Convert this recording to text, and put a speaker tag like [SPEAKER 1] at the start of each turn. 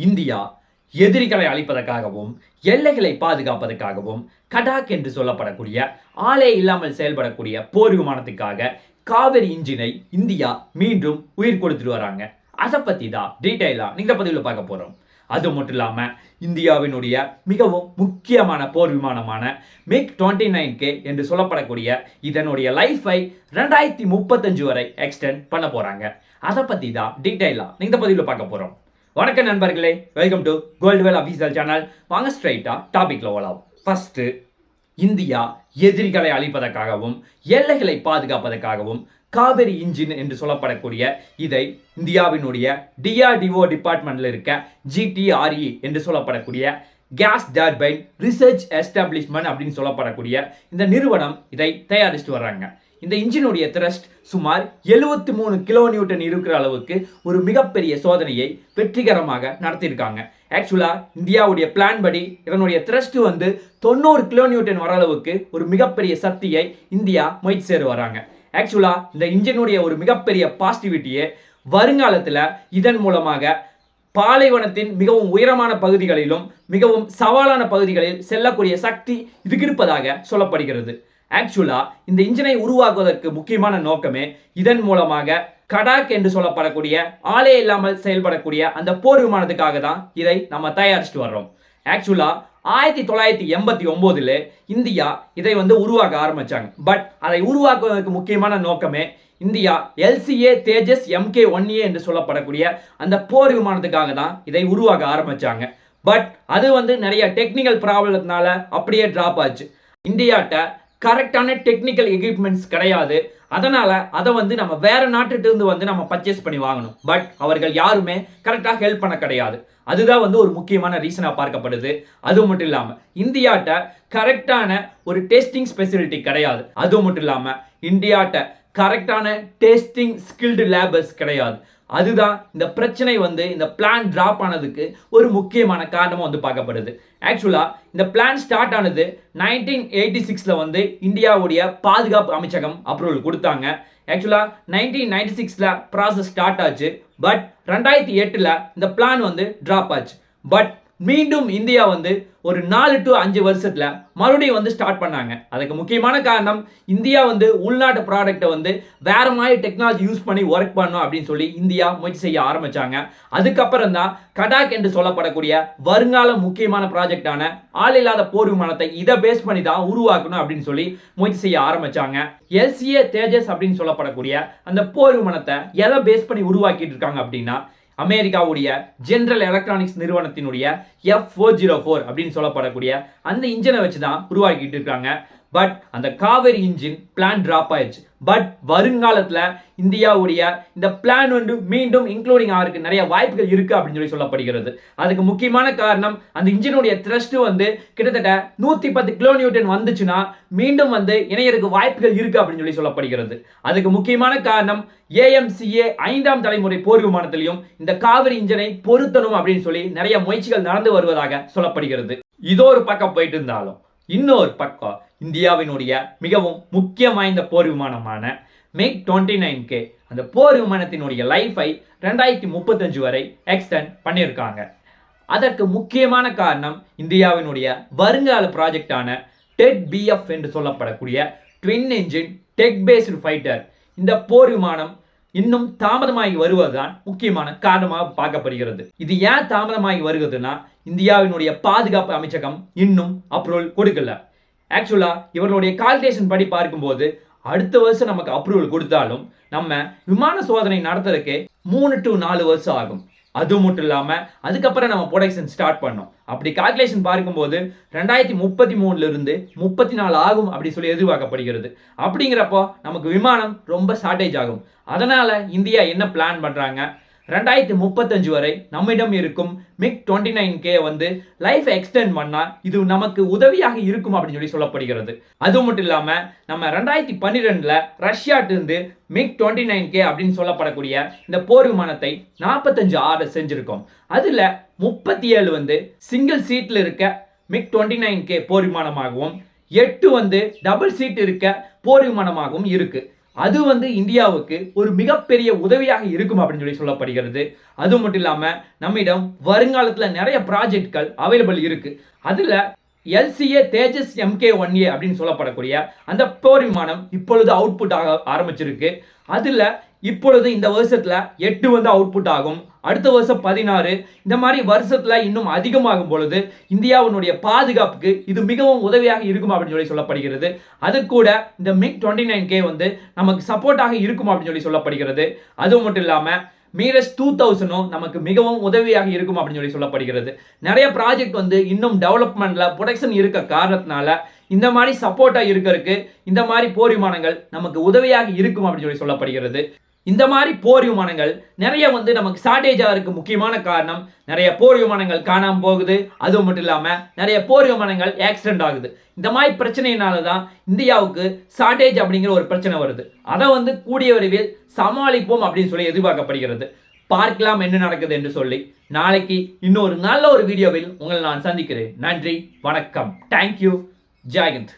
[SPEAKER 1] India எதிரிகளை அழிப்பதற்காகவும் எல்லைகளை பாதுகாப்பதற்காகவும் கடாக் என்று சொல்லப்படக்கூடிய ஆளே இல்லாமல் செயல்படக்கூடிய போர் விமானத்துக்காக காவிரி இன்ஜினை இந்தியா மீண்டும் உயிர் கொடுத்துட்டு வராங்க. அதை பற்றி தான் டீட்டெயிலாக நீங்கள் பதிவில் பார்க்க போகிறோம் அது மட்டும் இல்லாமல் இந்தியாவினுடைய மிகவும் முக்கியமான போர் விமானமான மிக் டுவெண்ட்டி நைன் கே என்று சொல்லப்படக்கூடிய இதனுடைய லைஃபை ரெண்டாயிரத்தி முப்பத்தஞ்சு வரை எக்ஸ்டெண்ட் பண்ண போகிறாங்க அதை பற்றி தான் டீட்டெயிலாக நீங்கள் பதிவில் பார்க்க போகிறோம் வணக்கம் நண்பர்களே welcome to gold well official channel வாங்க ஸ்ட்ரைட்டாக டாபிக்ல ஓலாம். ஃபஸ்ட்டு இந்தியா எதிரிகளை அழிப்பதற்காகவும் எல்லைகளை பாதுகாப்பதற்காகவும் காவிரி இன்ஜின் என்று சொல்லப்படக்கூடிய இதை இந்தியாவினுடைய டிஆர்டிஓ டிபார்ட்மெண்ட்டில் இருக்க ஜிடிஆர்இ என்று சொல்லப்படக்கூடிய கேஸ் டர்பைன் ரிசர்ச் எஸ்டாப்ளிஷ்மெண்ட் அப்படின்னு சொல்லப்படக்கூடிய இந்த நிறுவனம் இதை தயாரிச்சுட்டு வர்றாங்க. இந்த இன்ஜினுடைய த்ரஸ்ட் சுமார் 73 மூணு கிலோ நியூட்டன் இருக்கிற அளவுக்கு ஒரு மிகப்பெரிய சோதனையை வெற்றிகரமாக நடத்தியிருக்காங்க. ஆக்சுவலாக இந்தியாவுடைய பிளான் படி இதனுடைய த்ரஸ்ட் வந்து தொண்ணூறு கிலோ நியூட்டன் வர அளவுக்கு ஒரு மிகப்பெரிய சக்தியை இந்தியா முயற்சி செய்து வராங்க. ஆக்சுவலாக இந்த இன்ஜினுடைய ஒரு மிகப்பெரிய பாசிட்டிவிட்டியை வருங்காலத்தில் இதன் மூலமாக பாலைவனத்தின் மிகவும் உயரமான பகுதிகளிலும் மிகவும் சவாலான பகுதிகளில் செல்லக்கூடிய சக்தி இதுக்கு இருப்பதாக சொல்லப்படுகிறது. ஆக்சுவலாக இந்த இன்ஜினை உருவாக்குவதற்கு முக்கியமான நோக்கமே இதன் மூலமாக கடாக் என்று சொல்லப்படக்கூடிய ஆளே இல்லாமல் செயல்படக்கூடிய அந்த போர் விமானத்துக்காக தான் இதை நம்ம தயாரிச்சுட்டு வர்றோம். ஆக்சுவலாக ஆயிரத்தி தொள்ளாயிரத்தி எண்பத்தி ஒம்போதில் இந்தியா இதை வந்து உருவாக்க ஆரம்பித்தாங்க பட் அதை உருவாக்குவதற்கு முக்கியமான நோக்கமே India LCA Tejas MK one A என்று சொல்லப்படக்கூடிய அந்த போர் விமானத்துக்காக தான் இதை உருவாக்க ஆரம்பித்தாங்க பட் அது வந்து நிறைய டெக்னிக்கல் ப்ராப்ளத்தினால அப்படியே ட்ராப் ஆச்சு. இந்தியாட்ட கரெக்டான டெக்னிக்கல் எக்யூப்மெண்ட்ஸ் கிடையாது. அதனால அதை வந்து நம்ம வேற நாட்டுகிட்டேருந்து இருந்து வந்து நம்ம பர்ச்சேஸ் பண்ணி வாங்கணும். பட் அவர்கள் யாருமே கரெக்டாக ஹெல்ப் பண்ண கிடையாது. அதுதான் வந்து ஒரு முக்கியமான ரீசனாக பார்க்கப்படுது. அது மட்டும் இல்லாமல் இந்தியாட்ட கரெக்டான ஒரு டெஸ்டிங் ஸ்பெசிலிட்டி கிடையாது. அது மட்டும் இல்லாமல் இந்தியாட்ட கரெக்டான டேஸ்டிங் ஸ்கில்டு லேபர்ஸ் கிடையாது. அதுதான் இந்த பிரச்சனை வந்து இந்த பிளான் டிராப் ஆனதுக்கு ஒரு முக்கியமான காரணமாக வந்து பார்க்கப்படுது. ஆக்சுவலாக இந்த பிளான் ஸ்டார்ட் ஆனது நைன்டீன் எயிட்டி சிக்ஸில் வந்து இந்தியாவுடைய பாதுகாப்பு அமைச்சகம் அப்ரூவல் கொடுத்தாங்க. ஆக்சுவலாக நைன்டீன் நைன்டி சிக்ஸில் ப்ராசஸ் ஸ்டார்ட் ஆச்சு. பட் ரெண்டாயிரத்தி எட்டில் இந்த பிளான் வந்து ட்ராப் ஆச்சு. பட் மீண்டும் இந்தியா வந்து ஒரு நாலு டு அஞ்சு வருஷத்தில் மறுபடியும் வந்து ஸ்டார்ட் பண்ணாங்க. அதுக்கு முக்கியமான காரணம் இந்தியா வந்து உள்நாட்டு ப்ராடக்ட்டை வந்து வேற மாதிரி டெக்னாலஜி யூஸ் பண்ணி ஒர்க் பண்ணும் அப்படின்னு சொல்லி இந்தியா முயற்சி செய்ய ஆரம்பித்தாங்க அதுக்கப்புறம் தான் கடாக் என்று சொல்லப்படக்கூடிய வருங்கால முக்கியமான ப்ராஜெக்டான ஆள் இல்லாத போர் விமானத்தை இதை பேஸ் பண்ணி தான் உருவாக்கணும் அப்படின்னு சொல்லி முயற்சி செய்ய ஆரம்பிச்சாங்க. எல்சிஏ தேஜஸ் அப்படின்னு சொல்லப்படக்கூடிய அந்த போர் விமானத்தை எதை பேஸ் பண்ணி உருவாக்கிட்டு இருக்காங்க அப்படின்னா அமெரிக்காவுடைய ஜென்ரல் எலக்ட்ரானிக்ஸ் நிறுவனத்தினுடைய எஃப் ஃபோர் ஜீரோ ஃபோர் அப்படின்னு சொல்லப்படக்கூடிய அந்த இன்ஜினை வச்சு தான் உருவாக்கிட்டு இருக்காங்க. பட் அந்த காவேரி இன்ஜின் பிளான் டிராப் ஆயிடுச்சு. பட் வருங்காலத்தில் இந்தியாவுடைய இந்த பிளான் வந்து மீண்டும் இன்க்ளூடிங் ஆகிறதுக்கு நிறைய வாய்ப்புகள் இருக்குது அப்படின்னு சொல்லி சொல்லப்படுகிறது. அதுக்கு முக்கியமான காரணம் அந்த இன்ஜினுடைய த்ரஸ்ட் வந்து கிட்டத்தட்ட நூற்றி பத்து கிலோ நியூட்டன் வந்துச்சுன்னா மீண்டும் வந்து இணையருக்கு வாய்ப்புகள் இருக்குது அப்படின்னு சொல்லி சொல்லப்படுகிறது. அதுக்கு முக்கியமான காரணம் ஏஎம்சிஏ ஐந்தாம் தலைமுறை போர் விமானத்திலையும் இந்த காவிரி இன்ஜினை பொருத்தணும் அப்படின்னு சொல்லி நிறைய முயற்சிகள் நடந்து வருவதாக சொல்லப்படுகிறது. இதோ ஒரு பக்கம் போயிட்டு இருந்தாலும் இன்னொரு பக்கம் இந்தியாவினுடைய மிகவும் முக்கியம் வாய்ந்த போர் விமானமான மேக் டுவெண்ட்டி நைன் கே அந்த போர் விமானத்தினுடைய லைஃபை ரெண்டாயிரத்தி முப்பத்தஞ்சு வரை எக்ஸ்டெண்ட் பண்ணியிருக்காங்க. அதற்கு முக்கியமான காரணம் இந்தியாவினுடைய வருங்கால ப்ராஜெக்டான டெட் பிஎஃப் என்று சொல்லப்படக்கூடிய twin engine deck based fighter இந்த போர் விமானம் இன்னும் தாமதமாகி வருவதுதான் முக்கியமான காரணமாக பார்க்கப்படுகிறது. இது ஏன் தாமதமாகி வருகிறதுனா இந்தியாவினுடைய பாதுகாப்பு அமைச்சகம் இன்னும் அப்ரூவல் கொடுக்கல. ஆக்சுவலாக இவர்களுடைய கால்குலேஷன் படி பார்க்கும்போது அடுத்த வருஷம் நமக்கு அப்ரூவல் கொடுத்தாலும் நம்ம விமான சோதனை நடத்துறதுக்கு மூணு டு நாலு வருஷம் ஆகும். அது மட்டும் இல்லாமல் அதுக்கப்புறம் நம்ம ப்ரொடக்ஷன் ஸ்டார்ட் பண்ணோம். அப்படி கால்குலேஷன் பார்க்கும்போது ரெண்டாயிரத்தி முப்பத்தி மூணுலேருந்து முப்பத்தி நாலு ஆகும் அப்படி சொல்லி எதிர்பார்க்கப்படுகிறது. அப்படிங்கிறப்போ நமக்கு விமானம் ரொம்ப ஷார்ட்டேஜ் ஆகும். அதனால் இந்தியா என்ன பிளான் பண்ணுறாங்க ரெண்டாயிரத்தி முப்பத்தஞ்சு வரை நம்மிடம் இருக்கும் மிக் டுவெண்ட்டி நைன் கே வந்து லைஃப் எக்ஸ்டெண்ட் பண்ணால் இது நமக்கு உதவியாக இருக்கும் அப்படின்னு சொல்லி சொல்லப்படுகிறது. அது மட்டும் இல்லாமல் நம்ம ரெண்டாயிரத்தி பன்னிரெண்டில் ரஷ்யாட்டிருந்து மிக் டுவெண்ட்டி நைன் கே அப்படின்னு சொல்லப்படக்கூடிய இந்த போர் விமானத்தை நாற்பத்தஞ்சு ஆர்டர் செஞ்சுருக்கோம். அதில் முப்பத்தி ஏழு வந்து சிங்கிள் சீட்டில் இருக்க மிக் டுவெண்ட்டி நைன் கே போர் விமானமாகவும் எட்டு வந்து டபுள் சீட் இருக்க போர் விமானமாகவும் இருக்குது அது வந்து இந்தியாவுக்கு ஒரு மிகப்பெரிய உதவியாக இருக்கும் அப்படின்னு சொல்லி சொல்லப்படுகிறது. அது மட்டும் இல்லாமல் நம்மிடம் வருங்காலத்தில் நிறைய ப்ராஜெக்ட்கள் அவைலபிள் இருக்குது அதில் LCA Tejas MK one A அப்படின்னு சொல்லப்படக்கூடிய அந்த போர் விமானம் இப்பொழுது அவுட்புட் ஆக ஆரம்பிச்சிருக்கு. அதில் இப்பொழுது இந்த வருஷத்தில் எட்டு வந்து அவுட்புட் ஆகும். அடுத்த வருஷம் பதினாறு. இந்த மாதிரி வருஷத்தில் இன்னும் அதிகமாகும் பொழுது இந்தியாவினுடைய பாதுகாப்புக்கு இது மிகவும் உதவியாக இருக்கும் அப்படின்னு சொல்லி சொல்லப்படுகிறது. அது கூட இந்த மிக் டுவெண்ட்டி நைன் கே வந்து நமக்கு சப்போர்ட்டாக இருக்கும் அப்படின்னு சொல்லி சொல்லப்படுகிறது. அது மட்டும் இல்லாமல் மீரஸ் டூ தௌசண்டும் நமக்கு மிகவும் உதவியாக இருக்கும் அப்படின்னு சொல்லி சொல்லப்படுகிறது. நிறைய ப்ராஜெக்ட் வந்து இன்னும் டெவலப்மெண்ட்ல ப்ரொடக்ஷன் இருக்க காரணத்தினால இந்த மாதிரி சப்போர்ட்டாக இருக்கிறதுக்கு இந்த மாதிரி போர் விமானங்கள் நமக்கு உதவியாக இருக்கும் அப்படின்னு சொல்லி சொல்லப்படுகிறது. இந்த மாதிரி போர் விமானங்கள் நிறைய வந்து நமக்கு ஷார்டேஜ் ஆகிறதுக்கு முக்கியமான காரணம் நிறைய போர் விமானங்கள் காணாமல் போகுது. அது மட்டும் இல்லாமல் நிறைய போர் விமானங்கள் ஆக்சிடென்ட் ஆகுது. இந்த மாதிரி பிரச்சனையினால தான் இந்தியாவுக்கு ஷார்டேஜ் அப்படிங்கிற ஒரு பிரச்சனை வருது. அதை வந்து கூடிய விரைவில் சமாளிப்போம் அப்படின்னு சொல்லி எதிர்பார்க்கப்படுகிறது. பார்க்கலாம் என்ன நடக்குது என்று சொல்லி. நாளைக்கு இன்னொரு நல்ல ஒரு வீடியோவில் உங்களை நான் சந்திக்கிறேன். நன்றி வணக்கம். தேங்க்யூ ஜெயஹிந்த்